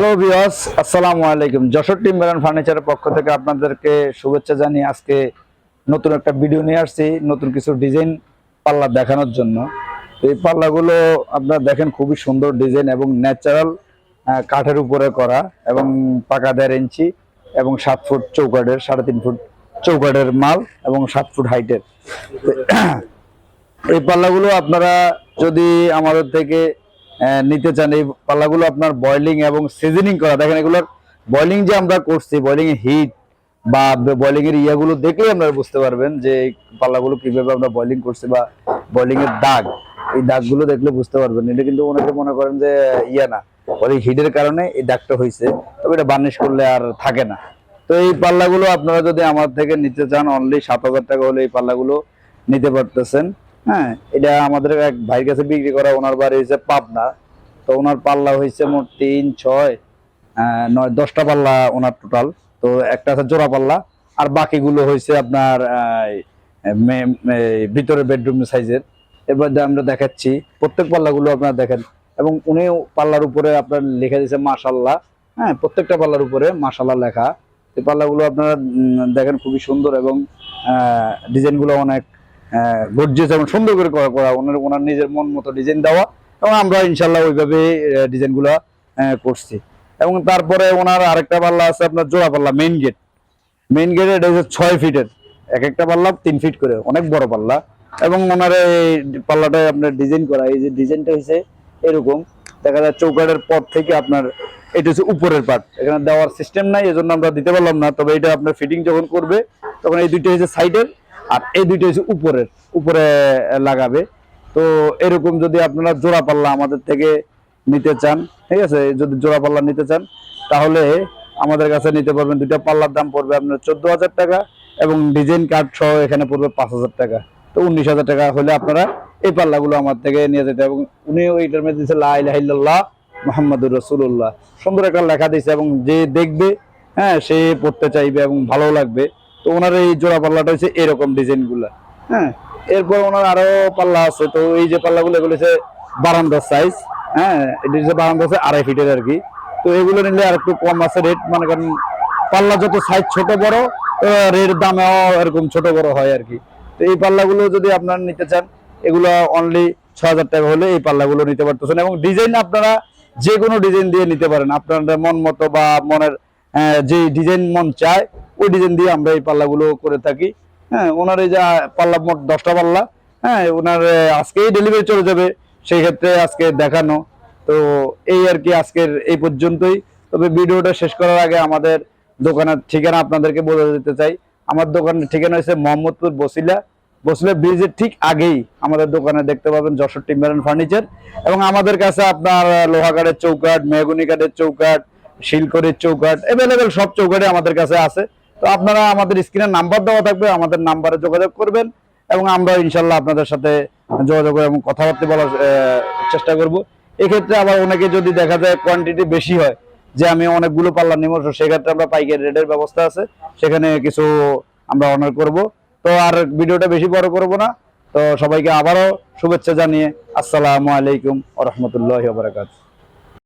Hello বিয়স আসসালামু আলাইকুম যশোর টিম্বার ফার্নিচারের পক্ষ থেকে আপনাদেরকে শুভেচ্ছা জানিয়ে আজকে নতুন একটা ভিডিও নিয়ে আসছি, নতুন কিছু ডিজাইন পাল্লা দেখানোর জন্য। এই পাল্লাগুলো আপনারা দেখেন খুবই সুন্দর ডিজাইন এবং ন্যাচারাল কাঠের উপরে করা এবং পাকা দেড় ইঞ্চি এবং সাত ফুট চৌকাঠের, সাড়ে তিন ফুট চৌকাঠের মাল এবং সাত ফুট হাইটের এই পাল্লাগুলো আপনারা যদি আমাদের থেকে নিতে চান এই পাল্লাগুলো আপনার বয়লিং এবং সিজনিং করা। দেখেন এগুলোর বয়লিং যে আমরা করছি বয়লিং এর হিট বা বয়লিং এর ইয়াগুলো দেখলে আপনারা বুঝতে পারবেন যে এই পাল্লাগুলো কীভাবে আমরা বয়লিং করছি বা বয়লিং এর দাগ। এই দাগগুলো দেখলে বুঝতে পারবেন। এটা কিন্তু অনেকে মনে করেন যে ইয়া না ওই হিটের কারণে এই দাগটা হয়েছে তবে এটা বার্নিশ করলে আর থাকে না। তো এই পাল্লাগুলো আপনারা যদি আমার থেকে নিতে চান অনলি সাত হাজার টাকা হলে এই পাল্লাগুলো নিতে পারতেছেন। হ্যাঁ এটা আমাদের এক ভাইয়ের কাছে বিক্রি করা, ওনার বাড়ি হয়েছে পাবনা। তো ওনার পাল্লা হয়েছে মোট তিন, ছয় নয়, দশটা পাল্লা ওনার টোটাল তো একটা আছে জোড়া পাল্লা, আর বাকিগুলো হয়েছে আপনার ভিতরে বেডরুম সাইজের দে- আমরা দেখাচ্ছি, প্রত্যেক পাল্লাগুলো আপনারা দেখেন। এবং উনি পাল্লার উপরে আপনার লিখে দিয়েছে মাশাল্লাহ হ্যাঁ প্রত্যেকটা পাল্লার উপরে মাশাল্লাহ লেখা। এই পাল্লাগুলো আপনারা দেখেন খুবই সুন্দর এবং ডিজাইনগুলো অনেক গর্জিয়াস এবং সুন্দর করে করা ওনার ওনার নিজের মন মতো ডিজাইন দেওয়া এবং আমরা ইনশাল্লাহ ওইভাবে ডিজাইনগুলো করছি। এবং তারপরে ওনার আরেকটা পাল্লা আছে আপনার জোড়া পাল্লা মেইন গেট মেইন গেট এটা হচ্ছে ছয় ফিটের। এক একটা পাল্লা তিন ফিট করে, অনেক বড় পাল্লা। এবং ওনার এই পাল্লাটা আপনার ডিজাইন করা, এই যে ডিজাইনটা হয়েছে এরকম। দেখা যায় চৌকাটের পর থেকে আপনার এটা হচ্ছে উপরের পার্ট এখানে দেওয়ার সিস্টেম নাই, এজন্য আমরা দিতে পারলাম না। তবে এটা আপনার ফিটিং যখন করবে, তখন এই দুইটা হচ্ছে সাইডের আর এই দুইটা হচ্ছে উপরের, উপরে লাগাবে। তো এরকম যদি আপনারা জোড়া পাল্লা আমাদের থেকে নিতে চান, ঠিক আছে? যদি জোড়া পাল্লা নিতে চান, তাহলে আমাদের কাছে নিতে পারবেন দুইটা পাল্লার দাম পড়বে আপনার চোদ্দ হাজার টাকা এবং ডিজাইন কার্ড সহ এখানে পড়বে পাঁচ হাজার টাকা। তো উনিশ হাজার টাকা হলে আপনারা এই পাল্লাগুলো আমার থেকে নিয়ে যেতে এবং উনি ওইটার মধ্যে দিচ্ছে লা ইলাহা মোহাম্মদুর রসুল্লাহ সুন্দর একটা লেখা দিয়েছে এবং যে দেখবে হ্যাঁ সে পড়তে চাইবে এবং ভালো লাগবে। তো ওনার এই জোড়া পাল্লাটা হচ্ছে এরকম ডিজাইনগুলা হ্যাঁ? এরপর ওনার আরও পাল্লা আছে, তো এই যে পাল্লাগুলো এগুলো হচ্ছে বারান্দার সাইজ হ্যাঁ? এটা হচ্ছে বারান্দা আছে আড়াই ফিটের আর কি। তো এগুলো নিলে আর একটু কম আছে রেট মানে কারণ পাল্লা যত সাইজ ছোট বড় রেট দামেও এরকম ছোট বড় হয় আর কি। তো এই পাল্লাগুলো যদি আপনারা নিতে চান, এগুলো অনলি ছ হাজার টাকা হলে এই পাল্লাগুলো নিতে পারতেছেন। এবং ডিজাইন আপনারা যে কোনো ডিজাইন দিয়ে নিতে পারেন। আপনাদের মন মতো বা মনের যে ডিজাইন মন চায়, ওই ডিজাইন দিয়ে আমরা এই পাল্লাগুলো করে থাকি। হ্যাঁ ওনার এই যে পাল্লা মোট দশটা পাল্লা হ্যাঁ ওনার আজকেই ডেলিভারি চলে যাবে, সেই ক্ষেত্রে আজকে দেখানো। তো এই আর কি আজকের এই পর্যন্তই। তবে ভিডিওটা শেষ করার আগে আমাদের দোকানের ঠিকানা আপনাদেরকে বলে দিতে চাই। আমার দোকানের ঠিকানা হচ্ছে মোহাম্মদপুর বসিলা। বসিলা ব্রিজের ঠিক আগেই আমাদের দোকানে দেখতে পাবেন যশোর টিম্বার ফার্নিচার। এবং আমাদের কাছে আপনার লোহা কাঠের চৌকাঠ মেহগুনি কাঠের চৌকাঠ শিলকরের চৌকাঠ অ্যাভেলেবেল সব চৌকাঠে আমাদের কাছে আছে। তো আপনারা আমাদের স্ক্রিনে নাম্বার দেওয়া থাকবে, আমাদের নাম্বারে যোগাযোগ করবেন এবং আমরা ইনশাল্লাহ আপনাদের সাথে যোগাযোগ এবং কথাবার্তা বলার চেষ্টা করব। এক্ষেত্রে আবার অনেকে যদি দেখা যায় কোয়ান্টিটি বেশি হয়, যে আমি অনেকগুলো পাল্লা নিব সেক্ষেত্রে আমরা পাইকারি রেটের ব্যবস্থা আছে। সেখানে কিছু আমরা অনার করব। তো আর ভিডিওটা বেশি বড় করব না। তো সবাইকে আবারও শুভেচ্ছা জানিয়ে আসসালামু আলাইকুম ও রহমতুল্লাহ বারাকাত